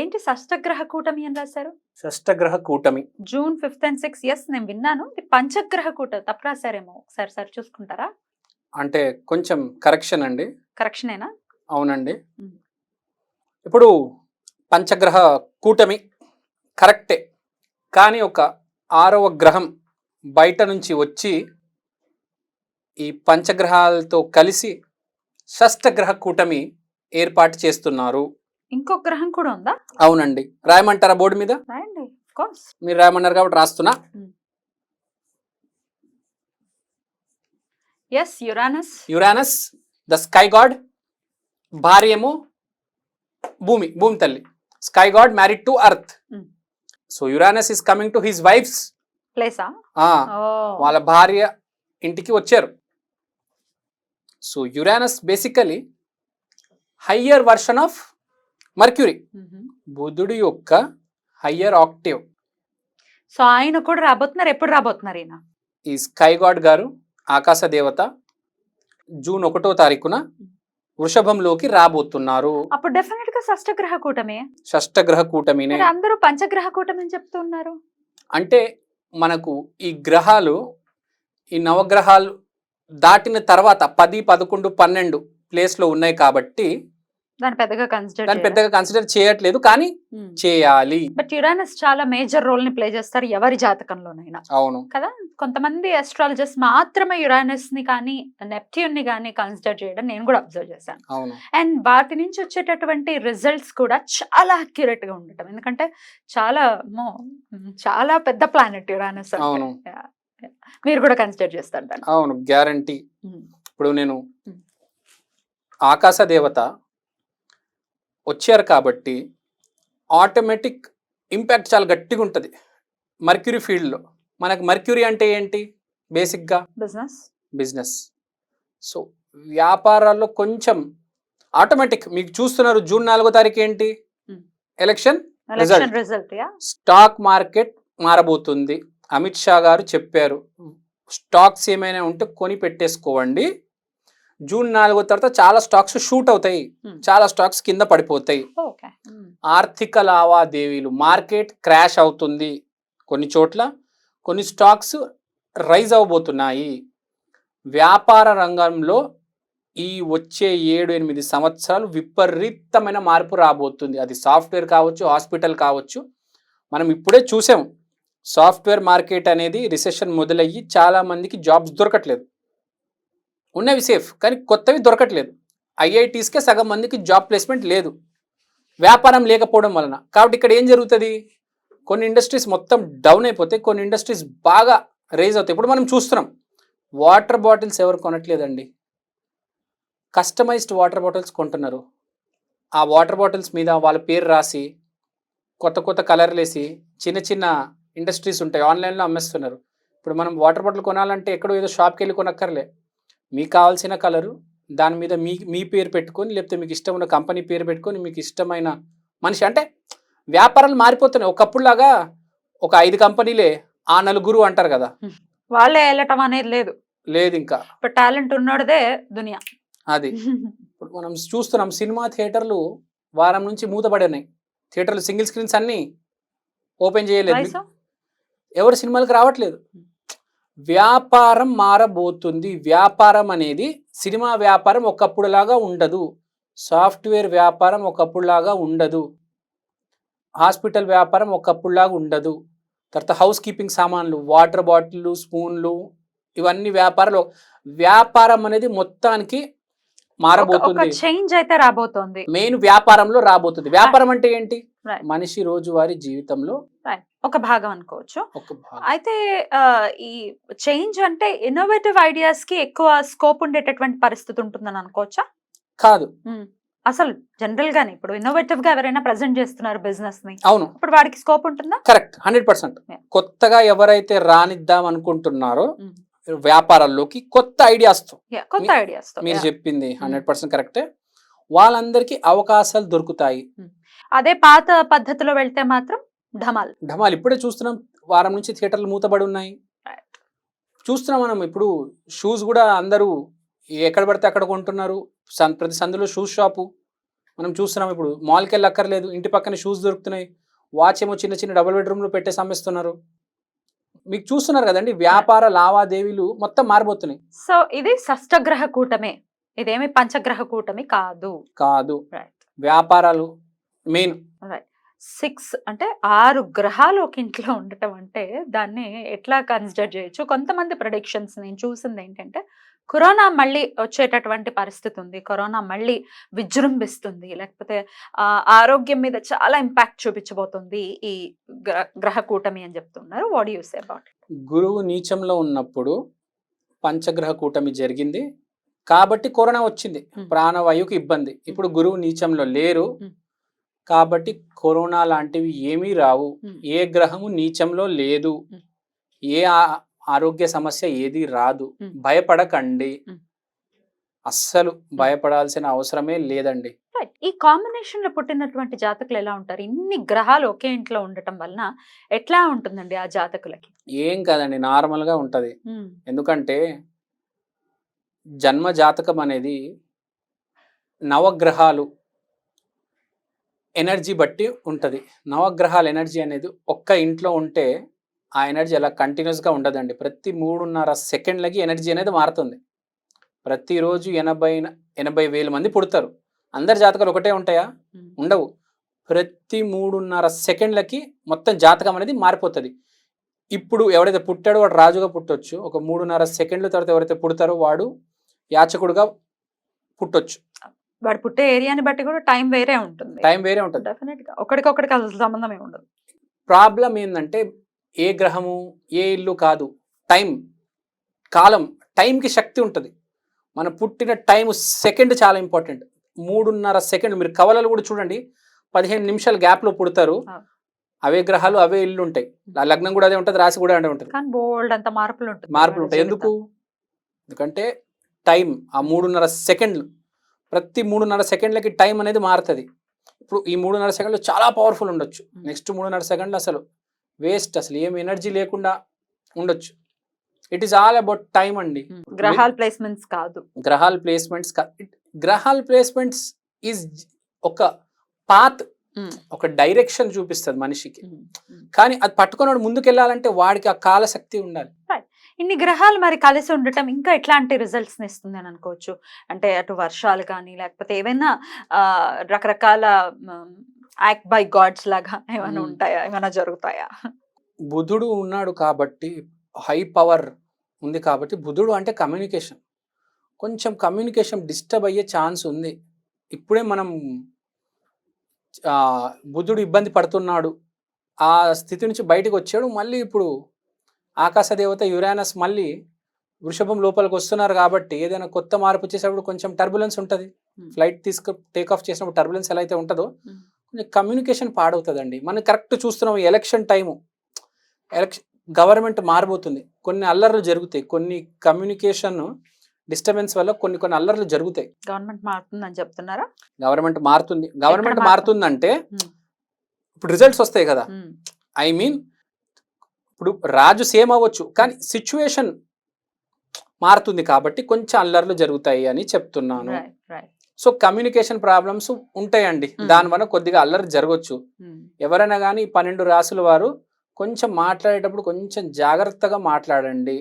ఏంటి షష్టగ్రహ కూటమి అని రాశారు? షష్టగ్రహ కూటమి. June fifth and six yes నేను విన్నాను. ఇది పంచగ్రహ కూట తప్పు రాశారేమో ఒకసారి సార్ చూసుకుంటారా? అంటే కొంచెం కరెక్షన్ అండి. కరెక్షనేనా అవునండి. ఇప్పుడు పంచగ్రహ కూటమి కరెక్టే. కానీ ఒక ఆరవ గ్రహం బయట నుంచి వచ్చి ఈ పంచగ్రహాలతో కలిసి షష్టగ్రహ కూటమి ఏర్పాటు చేస్తున్నారు. ఇంకో గ్రహం కూడా ఉందా? అవునండి. రాయమంటారా బోర్డు మీద? రాయండి మీరు రాయమన్నారు కాబట్టి రాస్తున్నా. Yes Uranus Uranus the sky god భార్య ఏమో భూమి భూమి తల్లి. Sky god married to earth. So Uranus is coming to his wife's ప్లేసా వాళ్ళ భార్య ఇంటికి వచ్చారు. So Uranus basically higher version of Mercury. బుధుడు యొక్క హయ్యర్ ఆక్టివ్. సో ఆయన కూడా రాబోతున్నారు. ఎప్పుడు రాబోతున్నారు ఈయన? ఈ స్కై గాడ్ గారు ఆకాశ దేవత జూన్ ఒకటో తారీఖున వృషభంలోకి రాబోతున్నారు. అప్పుడు డెఫినెట్గా షష్టగ్రహ కూటమే. షష్టగ్రహ కూటమినే. అందరూ పంచగ్రహ కూటమి అని చెప్తున్నారు. అంటే మనకు ఈ గ్రహాలు ఈ నవగ్రహాలు దాటిన తర్వాత పది పదకొండు పన్నెండు ప్లేస్లో ఉన్నాయి కాబట్టి దాన్ని పెద్దగా కన్సిడర్ దాన్ని పెద్దగా కన్సిడర్ చేయట్లేదు కానీ చేయాలి. బట్ యురానస్ చాలా మేజర్ రోల్ని ప్లే చేస్తారు ఎవరి జాతకంలోనైనా. అవును. కదా? కొంతమంది అస్ట్రాలజర్స్ మాత్రమే యురానస్ని కానీ నెప్ట్యూన్ని కానీ కన్సిడర్ చేయడం నేను కూడా అబ్జర్వ్ చేశాను. అవును. అండ్ వాటి నుంచి వచ్చేటటువంటి రిజల్ట్స్ కూడా చాలా అక్యురేట్గా ఉండటం. ఎందుకంటే చాలా చాలా పెద్ద ప్లానెట్ యురానస్. అవును. మీరు కూడా కన్సిడర్ చేస్తారు దాన్ని. అవును గ్యారంటీ Mm. ఇప్పుడు నేను Mm. ఆకాశ దేవత వచ్చారు కాబట్టి ఆటోమేటిక్ ఇంపాక్ట్ చాలా గట్టిగా ఉంటుంది. మర్క్యూరీ ఫీల్డ్లో. మనకు మర్క్యూరీ అంటే ఏంటి? బేసిక్గా బిజినెస్. బిజినెస్. సో వ్యాపారాల్లో కొంచెం ఆటోమేటిక్ మీకు చూస్తున్నారు జూన్ నాలుగో తారీఖు ఏంటి. Election result. స్టాక్ మార్కెట్ మారబోతుంది. అమిత్ షా గారు చెప్పారు. స్టాక్స్ ఏమైనా ఉంటే కొని పెట్టేసుకోవండి. జూన్ నాలుగో తర్వాత చాలా స్టాక్స్ షూట్ అవుతాయి. Hmm. చాలా స్టాక్స్ కింద పడిపోతాయి. ఓకే. ఆర్థిక లావాదేవీలు మార్కెట్ క్రాష్ అవుతుంది కొన్ని చోట్ల. కొన్ని స్టాక్స్ రైజ్ అవబోతున్నాయి వ్యాపార రంగంలో ఈ వచ్చే ఏడు ఎనిమిది సంవత్సరాలు విపరీతమైన మార్పు రాబోతుంది. అది సాఫ్ట్వేర్ కావచ్చు హాస్పిటల్ కావచ్చు. మనం ఇప్పుడే చూసాం. సాఫ్ట్వేర్ మార్కెట్ అనేది రిసెషన్ మొదలయ్యి చాలా మందికి జాబ్స్ దొరకట్లేదు. ఉన్నవి సేఫ్ కానీ కొత్తవి దొరకట్లేదు. ఐఐటీస్కే సగం మందికి జాబ్ ప్లేస్మెంట్ లేదు. వ్యాపారం లేకపోవడం వలన. కాబట్టి ఇక్కడ ఏం జరుగుతుంది? కొన్ని ఇండస్ట్రీస్ మొత్తం డౌన్ అయిపోతే కొన్ని ఇండస్ట్రీస్ బాగా రేజ్ అవుతాయి. ఇప్పుడు మనం చూస్తున్నాం వాటర్ బాటిల్స్ ఎవరు కొనట్లేదండి? కస్టమైజ్డ్ వాటర్ బాటిల్స్ కొంటున్నారు. ఆ వాటర్ బాటిల్స్ మీద వాళ్ళ పేరు రాసి కొత్త కొత్త కలర్లు వేసి చిన్న చిన్న ఇండస్ట్రీస్ ఉంటాయి. ఆన్లైన్లో అమ్మేస్తున్నారు. ఇప్పుడు మనం వాటర్ బాటిల్ కొనాలంటే ఎక్కడో ఏదో షాప్కి వెళ్ళి కొనక్కర్లే. మీకు కావాల్సిన కలరు దాని మీద మీ మీ పేరు పెట్టుకొని లేకపోతే మీకు ఇష్టం ఉన్న కంపెనీ పేరు పెట్టుకొని మీకు ఇష్టమైన మనిషి. అంటే వ్యాపారాలు మారిపోతున్నాయి. ఒకప్పుడులాగా ఒక ఐదు కంపెనీలే ఆ నలుగురు అంటారు కదా. వాళ్ళే వెళ్ళటం అనేది లేదు. లేదు ఇంకా టాలెంట్ ఉన్నోడదే దునియా. అది. ఇప్పుడు మనం చూస్తున్నాం సినిమా థియేటర్లు వారం నుంచి మూతపడి ఉన్నాయి థియేటర్లు సింగిల్ స్క్రీన్స్ అన్ని ఓపెన్ చేయలేదు? ఎవరు సినిమాలకు రావట్లేదు. వ్యాపారం మారబోతుంది. వ్యాపారం అనేది సినిమా వ్యాపారం ఒకప్పుడులాగా ఉండదు. సాఫ్ట్వేర్ వ్యాపారం ఒకప్పుడులాగా ఉండదు. హాస్పిటల్ వ్యాపారం ఒకప్పుడులాగా ఉండదు. తర్వాత హౌస్ కీపింగ్ సామాన్లు వాటర్ బాటిళ్ళు స్పూన్లు ఇవన్నీ వ్యాపారాలు. వ్యాపారం అనేది మొత్తానికి మారబోతుంది. చేంజ్ అయితే రాబోతోంది. మెయిన్ వ్యాపారంలో రాబోతుంది. వ్యాపారం అంటే ఏంటి. మనిషి రోజువారీ జీవితంలో ఒక భాగం అనుకోవచ్చు. అయితే ఈ చేంజ్ అంటే ఇన్నోవేటివ్ ఐడియాస్కి ఎక్కువ స్కోప్ ఉండేటటువంటి పరిస్థితి ఉంటుందని అనుకోవచ్చా? కాదు. మ్మ్. అసలు జనరల్ గానే. ఇప్పుడు ఇన్నోవేటివ్గా ఎవరైనా ప్రెజెంట్ చేస్తున్నారు బిజినెస్ని. అవును. ఇప్పుడు వాడికి స్కోప్ ఉంటుందా? Correct hundred percent. కొత్తగా ఎవరైతే రానిద్దాం అనుకుంటున్నారో Mm. వ్యాపారాల్లోకి కొత్త ఐడియాస్తో. కొత్త మీ- ఐడియాస్ మీరు చెప్పింది హండ్రెడ్ పర్సెంట్ కరెక్టే. వాళ్ళందరికీ అవకాశాలు దొరుకుతాయి. అదే పాత పద్ధతిలో వెళ్తే మాత్రం ఢమాల్ ఢమాలు ఇప్పుడే చూస్తున్నాం వారం నుంచి థియేటర్లు మూతబడి ఉన్నాయి. చూస్తున్నాం మనం ఇప్పుడు షూస్ కూడా అందరూ ఎక్కడ పడితే అక్కడ కొంటున్నారు. ప్రతి సందులో షూస్ షాపు. మనం చూస్తున్నాం ఇప్పుడు మాల్కి వెళ్ళి అక్కర్లేదు ఇంటి పక్కన షూస్ దొరుకుతున్నాయి. వాచ్ ఏమో చిన్న చిన్న డబుల్ బెడ్రూమ్లో పెట్టేసి అమ్మేస్తున్నారు. మీకు చూస్తున్నారు కదండి వ్యాపార లావాదేవీలు మొత్తం మారిపోతున్నాయి. సో ఇది షష్టగ్రహ కూటమే. ఇదేమి పంచగ్రహ కూటమి కాదు. కాదు. రైట్ వ్యాపారాలు మెయిన్. సిక్స్ అంటే ఆరు గ్రహాలు ఒక ఇంట్లో ఉండటం అంటే దాన్ని ఎట్లా కన్సిడర్ చేయొచ్చు? కొంతమంది ప్రొడిక్షన్స్ నేను చూసింది ఏంటంటే కరోనా మళ్ళీ వచ్చేటటువంటి పరిస్థితి ఉంది కరోనా మళ్ళీ విజృంభిస్తుంది. లేకపోతే ఆ, ఆరోగ్యం మీద చాలా ఇంపాక్ట్ చూపించబోతుంది ఈ గ్ర- గ్రహ కూటమి అని చెప్తున్నారు. వాట్ యూ సే అబౌట్ గురువు నీచంలో ఉన్నప్పుడు పంచగ్రహ కూటమి జరిగింది. కాబట్టి కరోనా వచ్చింది. ప్రాణవాయువుకి ఇబ్బంది. ఇప్పుడు గురువు నీచంలో లేరు. కాబట్టి కరోనా లాంటివి ఏమీ రావు. ఏ గ్రహము నీచంలో లేదు. ఏ ఆరోగ్య సమస్య ఏది రాదు. భయపడకండి. అస్సలు భయపడాల్సిన అవసరమే లేదండి. ఈ కాంబినేషన్లో పుట్టినటువంటి జాతకులు ఎలా ఉంటారు? ఇన్ని గ్రహాలు ఒకే ఇంట్లో ఉండటం వలన ఎట్లా ఉంటుందండి ఆ జాతకులకి? ఏం కాదండి నార్మల్గా ఉంటది. ఎందుకంటే జన్మ జాతకం అనేది నవగ్రహాలు ఎనర్జీ బట్టి ఉంటుంది. నవగ్రహాల ఎనర్జీ అనేది ఒక్క ఇంట్లో ఉంటే ఆ ఎనర్జీ అలా కంటిన్యూస్గా ఉండదండి. ప్రతి మూడున్నర సెకండ్లకి ఎనర్జీ అనేది మారుతుంది. ప్రతిరోజు ఎనభై ఎనభై వేల మంది పుడతారు. అందరి జాతకాలు ఒకటే ఉంటాయా? ఉండవు. ప్రతి మూడున్నర సెకండ్లకి మొత్తం జాతకం అనేది మారిపోతుంది. ఇప్పుడు ఎవరైతే పుట్టాడో వాడు రాజుగా పుట్టొచ్చు. ఒక మూడున్నర సెకండ్ల తర్వాత ఎవరైతే పుడతారో వాడు యాచకుడుగా పుట్టొచ్చు. వాడు పుట్టే ఏరియాని బట్టి కూడా టైం వేరే ఉంటుంది. టైం వేరే ఉంటుంది. డెఫినెట్గా ఒకడికొకడికి అసలు సంబంధం ఏమి ఉండదు ప్రాబ్లం ఏంటంటే ఏ గ్రహము ఏ ఇల్లు కాదు. టైం కాలం టైంకి శక్తి ఉంటుంది. మన పుట్టిన టైం సెకండ్ చాలా ఇంపార్టెంట్. మూడున్నర సెకండ్ మీరు కవలలు కూడా చూడండి. పదిహేను నిమిషాల గ్యాప్లో పుడతారు. అవే గ్రహాలు అవే ఇల్లు ఉంటాయి. ఆ లగ్నం కూడా అదే ఉంటుంది రాశి కూడా అదే ఉంటుంది. బోల్డ్ అంత మార్పులు ఉంటుంది. మార్పులు ఉంటాయి. ఎందుకు? ఎందుకంటే టైం ఆ మూడున్నర సెకండ్లు. ప్రతి మూడున్నర సెకండ్లకి టైం అనేది మారుతుంది. ఇప్పుడు ఈ మూడున్నర సెకండ్లు చాలా పవర్ఫుల్ ఉండొచ్చు. నెక్స్ట్ మూడున్నర సెకండ్లు అసలు వేస్ట్ అసలు ఏం ఎనర్జీ లేకుండా ఉండొచ్చు. It is all about time అండి. జీవితం. గ్రహాల ప్లేస్మెంట్స్ కాదు. గ్రహాల ప్లేస్మెంట్స్ గ్రహాల ప్లేస్మెంట్స్ ఈజ్ ఒక పాత్ ఒక డైరెక్షన్ చూపిస్తుంది మనిషికి. కానీ అది పట్టుకున్నాడు ముందుకు వెళ్ళాలంటే వాడికి ఆ కాలశక్తి ఉండాలి. ఇన్ని గ్రహాలు మరి కలిసి ఉండటం ఇంకా ఎట్లాంటి రిజల్ట్స్ ఇస్తుంది అని అనుకోవచ్చు? అంటే అటు వర్షాలు కానీ లేకపోతే ఏవైనా రకరకాల యాక్ట్ బై గాడ్స్ లాగా ఏమైనా. ఉంటాయా? ఏమైనా జరుగుతాయా? బుధుడు ఉన్నాడు కాబట్టి హై పవర్ ఉంది కాబట్టి బుధుడు అంటే కమ్యూనికేషన్. కొంచెం కమ్యూనికేషన్ డిస్టర్బ్ అయ్యే ఛాన్స్ ఉంది. ఇప్పుడే మనం బుధుడు ఇబ్బంది పడుతున్నాడు. ఆ స్థితి నుంచి బయటకు వచ్చాడు. మళ్ళీ ఇప్పుడు ఆకాశ దేవత యురానస్ మళ్ళీ వృషభం లోపలికి వస్తున్నారు కాబట్టి ఏదైనా కొత్త మార్పు చేసేటప్పుడు కొంచెం టర్బులెన్స్ ఉంటుంది. ఫ్లైట్ తీసుకు టేక్ ఆఫ్ చేసినప్పుడు టర్బులెన్స్ ఎలా అయితే ఉంటుందో కమ్యూనికేషన్ పాడవుతుందండి. మనం కరెక్ట్ చూస్తున్నాం ఎలక్షన్ టైము. ఎలక్షన్ గవర్నమెంట్ మారబోతుంది. కొన్ని అల్లర్లు జరుగుతాయి. కొన్ని కమ్యూనికేషన్ డిస్టర్బెన్స్ వల్ల కొన్ని కొన్ని అల్లర్లు జరుగుతాయి. గవర్నమెంట్ మారుతుందని చెప్తున్నారా? గవర్నమెంట్ మారుతుంది. గవర్నమెంట్ మారుతుంది? మారుతుందంటే. ఇప్పుడు రిజల్ట్స్ వస్తాయి కదా. ఐ మీన్ ఇప్పుడు రాజు సేమ్ అవ్వచ్చు. కానీ సిచ్యువేషన్ మారుతుంది కాబట్టి కొంచెం అల్లర్లు జరుగుతాయి అని చెప్తున్నాను. సో కమ్యూనికేషన్ ప్రాబ్లమ్స్ ఉంటాయండి. దానివల్ల కొద్దిగా అల్లరి జరగవచ్చు Hmm. ఎవరైనా కానీ పన్నెండు రాసుల వారు కొంచెం మాట్లాడేటప్పుడు కొంచెం జాగ్రత్తగా మాట్లాడండి.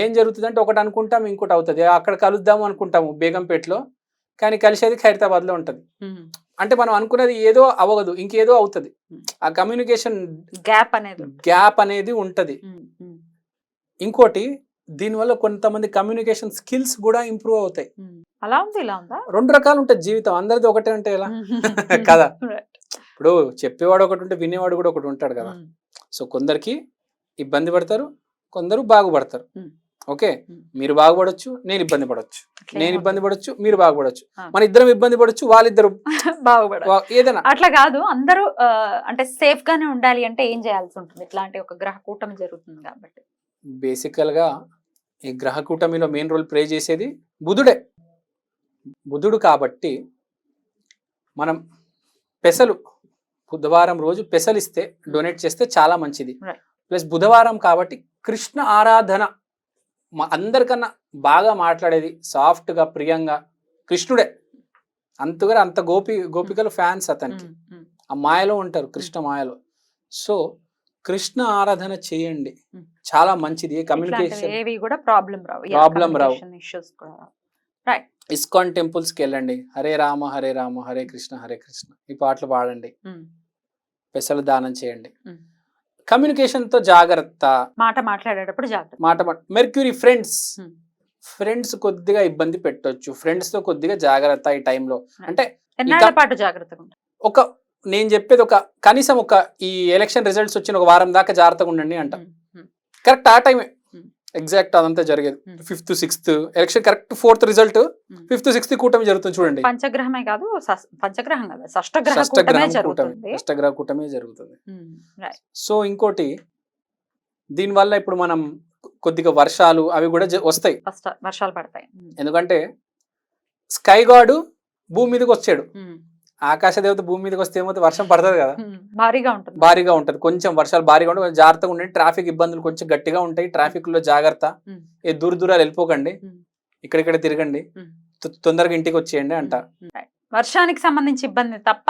ఏం జరుగుతుందంటే ఒకటి అనుకుంటాం ఇంకోటి అవుతుంది అక్కడ కలుద్దాము అనుకుంటాము బేగంపేటలో కానీ కలిసేది ఖైరతాబాద్లో ఉంటుంది. అంటే మనం అనుకున్నది ఏదో అవ్వదు ఇంకేదో అవుతుంది. ఆ కమ్యూనికేషన్ గ్యాప్ అనేది ఉంటుంది. గ్యాప్ అనేది ఉంటుంది. ఇంకోటి దీనివల్ల కొంతమంది కమ్యూనికేషన్ స్కిల్స్ కూడా ఇంప్రూవ్ అవుతాయి. అలా ఉంది ఇలా ఉందా? రెండు రకాలు ఉంటుంది జీవితం. అందరిది ఒకటే ఉంటే ఎలా? కదా. ఇప్పుడు చెప్పేవాడు ఒకటి ఉంటే వినేవాడు కూడా ఒకటి ఉంటాడు కదా. Hmm. సో కొందరికి ఇబ్బంది పడతారు కొందరు బాగుపడతారు. Hmm. ఓకే? ఉమ్. మీరు బాగుపడొచ్చు నేను ఇబ్బంది పడొచ్చు. నేను. ఇబ్బంది పడొచ్చు మీరు బాగుపడొచ్చు. మన ఇద్దరం ఇబ్బంది పడొచ్చు వాళ్ళిద్దరు ఏదైనా. అట్లా కాదు అందరూ అంటే సేఫ్ గానే ఉండాలి అంటే ఏం చేయాల్సి ఉంటుంది? ఇట్లాంటి ఒక గ్రహ కూటమి జరుగుతుంది కాబట్టి. బేసికల్గా ఈ గ్రహ కూటమిలో మెయిన్ రోల్ ప్లే చేసేది బుధుడే. బుధుడు కాబట్టి మనం పెసలు బుధవారం రోజు పెసలు ఇస్తే డొనేట్ చేస్తే చాలా మంచిది. ప్లస్ బుధవారం కాబట్టి కృష్ణ ఆరాధన అందరికన్నా బాగా మాట్లాడేది సాఫ్ట్గా ప్రియంగా కృష్ణుడే. అంతగా అంత గోపి గోపికలు ఫ్యాన్స్ అతనికి. ఉమ్, ఉమ్. ఆ మాయలో ఉంటారు కృష్ణ మాయలో. సో కృష్ణ ఆరాధన చేయండి. Hmm. చాలా మంచిది కమ్యూనికేషన్ ఏవి కూడా ప్రాబ్లం రావు. Problem రావు. ఇష్యూస్ కూడా రావు. ఇస్కాన్ టెంపుల్స్కి వెళ్ళండి హరే రామ హరే రామ హరే కృష్ణ హరే కృష్ణ. ఈ పాటలు పాడండి. పెసలు దానం చేయండి. కమ్యూనికేషన్తో జాగ్రత్త. మాట మాట్లాడేటప్పుడు జాగ్రత్త. మాట మెర్క్యూరీ ఫ్రెండ్స్. ఫ్రెండ్స్ కొద్దిగా ఇబ్బంది పెట్టొచ్చు. ఫ్రెండ్స్తో కొద్దిగా జాగ్రత్త ఈ టైంలో. అంటే పాటు జాగ్రత్తగా ఒక నేను చెప్పేది ఒక కనీసం ఒక ఈ ఎలక్షన్ రిజల్ట్స్ వచ్చిన ఒక వారం దాకా జాగ్రత్తగా ఉండండి అంట. కరెక్ట్ ఆ టైమే. ఎగ్జాక్ట్ అదంతా జరిగేది. Hmm. Fifth sixth election correct fourth result Hmm. Fifth sixth కూటమి జరుగుతుంది చూడండి. పంచగ్రహమే కాదు పంచగ్రహం కదా షష్టగ్రహ కూటమే షష్టగ్రహం కూటమి జరుగుతుంది. అష్టగ్రహ కూటమి జరుగుతుంది. ఉమ్, right. సో ఇంకోటి దీనివల్ల ఇప్పుడు మనం కొద్దిగా వర్షాలు అవి కూడా వస్తాయి. వర్షాలు పడతాయి. ఉమ్, ఎందుకంటే స్కై గాడు భూమి మీదకి వచ్చాడు. ఉమ్, ఆకాశ దేవత భూమి మీదకి వస్తే ఏమవుతుంది? వర్షం పడుతుంది కదా. భారీగా ఉంటుంది. భారీగా ఉంటది. కొంచెం వర్షాలు భారీగా ఉంటే కొంచెం జాగ్రత్తగా ఉండండి. ట్రాఫిక్ ఇబ్బందులు కొంచెం గట్టిగా ఉంటాయి. ట్రాఫిక్లో జాగ్రత్త. ఏ దూర దూరాలు వెళ్ళిపోకండి. ఇక్కడిక్కడ తిరగండి. తొందరగా ఇంటికి వచ్చేయండి అంట. వర్షానికి సంబంధించి ఇబ్బంది తప్ప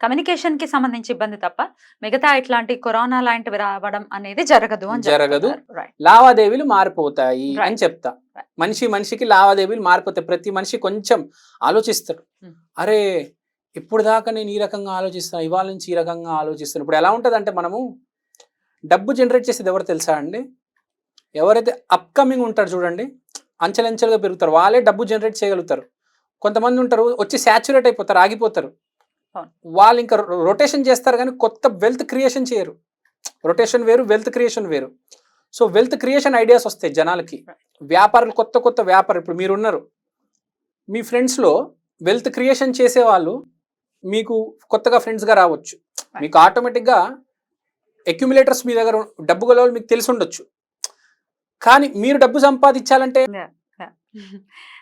కమ్యూనికేషన్కి సంబంధించి ఇబ్బంది తప్ప మిగతా ఇట్లాంటి కరోనా లాంటివి రావడం అనేది జరగదు అని జరగదు. లావాదేవీలు మారిపోతాయి. అని చెప్తా. మనిషి మనిషికి లావాదేవీలు మారిపోతాయి. ప్రతి మనిషి కొంచెం ఆలోచిస్తాడు. అరే ఇప్పుడు దాకా నేను ఈ రకంగా ఆలోచిస్తాను ఇవాళ నుంచి ఈ రకంగా ఆలోచిస్తాను ఇప్పుడు ఎలా ఉంటుంది అంటే మనము డబ్బు జనరేట్ చేసేది ఎవరు తెలుసా అండి? ఎవరైతే అప్కమింగ్ ఉంటారు చూడండి అంచెలంచెలుగా పెరుగుతారు. వాళ్ళే డబ్బు జనరేట్ చేయగలుగుతారు. కొంతమంది ఉంటారు వచ్చి సాచురేట్ అయిపోతారు ఆగిపోతారు. వాళ్ళు ఇంకా రొటేషన్ చేస్తారు కానీ కొత్త వెల్త్ క్రియేషన్ చేయరు. రొటేషన్ వేరు వెల్త్ క్రియేషన్ వేరు. సో వెల్త్ క్రియేషన్ ఐడియాస్ వస్తాయి జనాలకి. వ్యాపారులు కొత్త కొత్త వ్యాపారం ఇప్పుడు మీరు ఉన్నారు మీ ఫ్రెండ్స్లో వెల్త్ క్రియేషన్ చేసే వాళ్ళు మీకు కొత్తగా ఫ్రెండ్స్గా రావచ్చు. మీకు ఆటోమేటిక్గా అక్యుములేటర్స్ మీ దగ్గర డబ్బు గల మీకు తెలిసి ఉండొచ్చు. కానీ మీరు డబ్బు సంపాదించాలంటే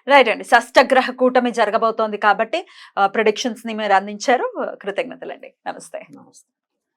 రైట్ అండి. షష్టగ్రహ కూటమి జరగబోతోంది కాబట్టి ప్రొడిక్షన్స్ని మీరు అందించారు. కృతజ్ఞతలండి. నమస్తే. నమస్తే.